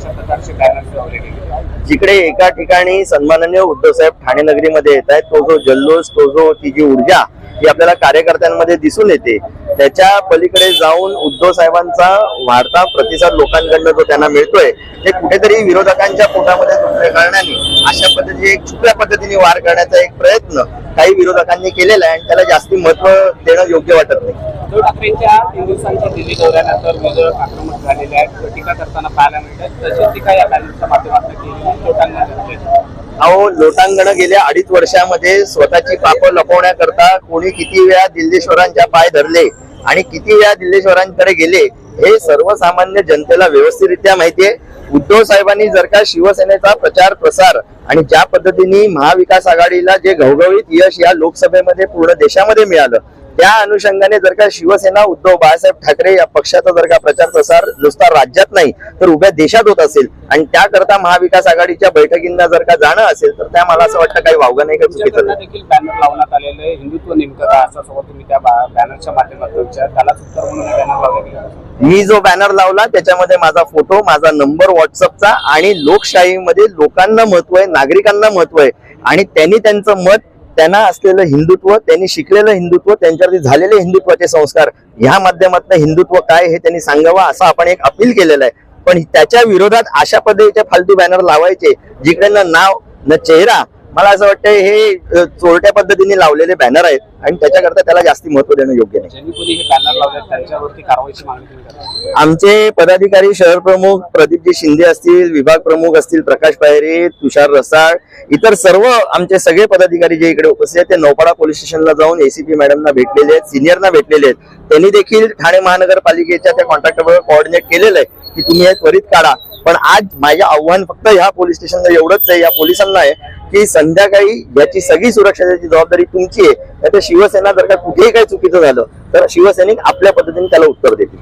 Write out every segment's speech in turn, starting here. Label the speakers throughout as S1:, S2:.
S1: अशा प्रकारचे लावले गेले
S2: जिकडे एका ठिकाणी सन्माननीय उद्धव साहेब ठाणे नगरीमध्ये येत आहेत तो जो जल्लोष तो जो ती जी ऊर्जा ही आपल्याला कार्यकर्त्यांमध्ये दिसून येते त्याच्या पलीकडे जाऊन उद्धव साहेबांचा वाढता प्रतिसाद लोकांकडनं जो त्यांना मिळतोय ते कुठेतरी विरोधकांच्या पोटामध्ये कारणाने अशा पद्धतीने एक छुप्या पद्धतीने वार करण्याचा एक प्रयत्न काही विरोधकांनी केलेला आहे आणि त्याला जास्ती महत्त्व देणं योग्य वाटत नाही.
S1: उद्धव ठाकरेंच्या तीन दिवसांच्या दिल्ली दौऱ्यानंतर विरोधक आक्रमक झालेले आहेत टीका करताना पाहायला मिळतात तशीच टीका या बॅनरच्या माध्यमातून केली लोटांना घेतली
S2: अहो लोटांगण गेल्या अडीच वर्षामध्ये स्वतःची पापं लपवण्याकरता कोणी किती वेळा दिल्लेश्वरांच्या पाय धरले आणि किती वेळा दिल्लेश्वरांकडे गेले हे सर्वसामान्य जनतेला व्यवस्थितरित्या माहितीये उद्धव साहेबांनी जर का शिवसेनेचा प्रचार प्रसार आणि ज्या पद्धतीने महाविकास आघाडीला जे घवघवीत यश या लोकसभेमध्ये पूर्ण देशामध्ये मिळालं त्या अनुषंगाने जर का शिवसेना उद्धव बाळासाहेब ठाकरे या पक्षाचा जर का प्रचार प्रसार नुसता राज्यात नाही तर उभ्या देशात होत असेल आणि त्याकरता महाविकास आघाडीच्या बैठकींना जर का जाणं असेल तर त्या मला असं वाटतं काही वावगं नाही काही चुकीचं
S1: देखील बॅनर लावण्यात आलेलं आहे. हिंदुत्व नेमकं काय असं सगळं तुम्ही त्या बॅनरच्या माध्यमातून विचार. त्यालाच उत्तर म्हणून बॅनर लावले
S2: मी जो बॅनर लावला त्याच्यामध्ये माझा फोटो माझा नंबर व्हॉट्सअपचा आणि लोकशाहीमध्ये लोकांना महत्त्व आहे नागरिकांना महत्त्व आहे. आणि त्यांनी त्यांचं मत त्यांना असलेलं हिंदुत्व त्यांनी शिकलेलं हिंदुत्व त्यांच्यावरती झालेले हिंदुत्वाचे संस्कार ह्या माध्यमातून हिंदुत्व काय हे त्यांनी सांगावं असं आपण एक अपील केलेलं आहे. पण त्याच्या विरोधात अशा पद्धतीचे फालतू बॅनर लावायचे जिकडे ना नाव न चेहरा मला असं वाटतं हे चोरट्या पद्धतीने लावलेले बॅनर आहेत आणि त्याच्याकरता त्याला जास्ती महत्त्व देणं योग्य नाही.
S1: हे
S2: आमचे पदाधिकारी शहर प्रमुख प्रदीपजी शिंदे असतील विभाग प्रमुख असतील प्रकाश पायरे तुषार रसाळ इतर सर्व आमचे सगळे पदाधिकारी जे इकडे उपस्थित आहेत ते नौपाडा पोलीस स्टेशनला जाऊन एसीपी मॅडमना भेटलेले आहेत सिनियरना भेटलेले आहेत. त्यांनी देखील ठाणे महानगरपालिकेच्या त्या कॉन्ट्रॅक्टरवर कोऑर्डिनेट केलेलं आहे की तुम्ही हे त्वरित काढा. पण आज माझे आव्हान फक्त ह्या पोलीस स्टेशनला एवढंच आहे या पोलिसांना आहे की संध्याकाळी याची सगळी सुरक्षेची जबाबदारी तुमची आहे नाही तर शिवसेना जर का कुठेही काही चुकीचं झालं तर शिवसैनिक आपल्या पद्धतीने त्याला उत्तर देतील.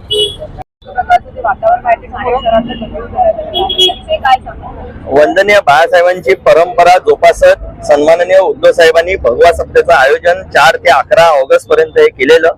S2: वंदनीय बाळासाहेबांची परंपरा जोपासत सन्माननीय उद्धव साहेबांनी भगवा सप्त्याचं आयोजन चार ते अकरा ऑगस्ट पर्यंत हे केलेलं.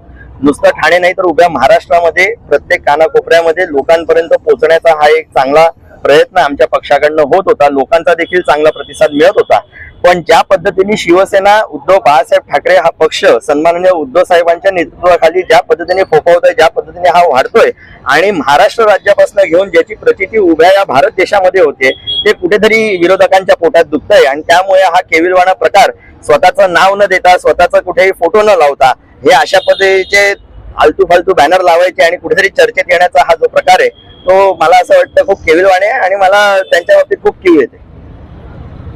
S2: नुसतं ठाणे नाही तर उभ्या महाराष्ट्रामध्ये प्रत्येक कानाकोपऱ्यामध्ये लोकांपर्यंत पोहोचण्याचा हा एक चांगला प्रयत्न आमच्या पक्षाकडनं होत होता. लोकांचा देखील चांगला प्रतिसाद मिळत होता. पण ज्या पद्धतीने शिवसेना उद्धव बाळासाहेब ठाकरे हा पक्ष सन्माननीय उद्धव साहेबांच्या नेतृत्वाखाली ज्या पद्धतीने फोफवतोय ज्या पद्धतीने हा वाढतोय आणि महाराष्ट्र राज्यापासून घेऊन ज्याची प्रचिती उभ्या या भारत देशामध्ये होते ते कुठेतरी विरोधकांच्या पोटात दुखतंय आणि त्यामुळे हा केविलवाणा प्रकार स्वतःचं नाव न देता स्वतःचा कुठेही फोटो न लावता हे अशा पद्धतीचे आलतू फालतू बॅनर लावायचे आणि कुठेतरी चर्चेत येण्याचा हा जो प्रकार आहे तो मला असं वाटतं खूप केविलवाणे आहे आणि मला त्यांच्या बाबतीत खूप किव येते.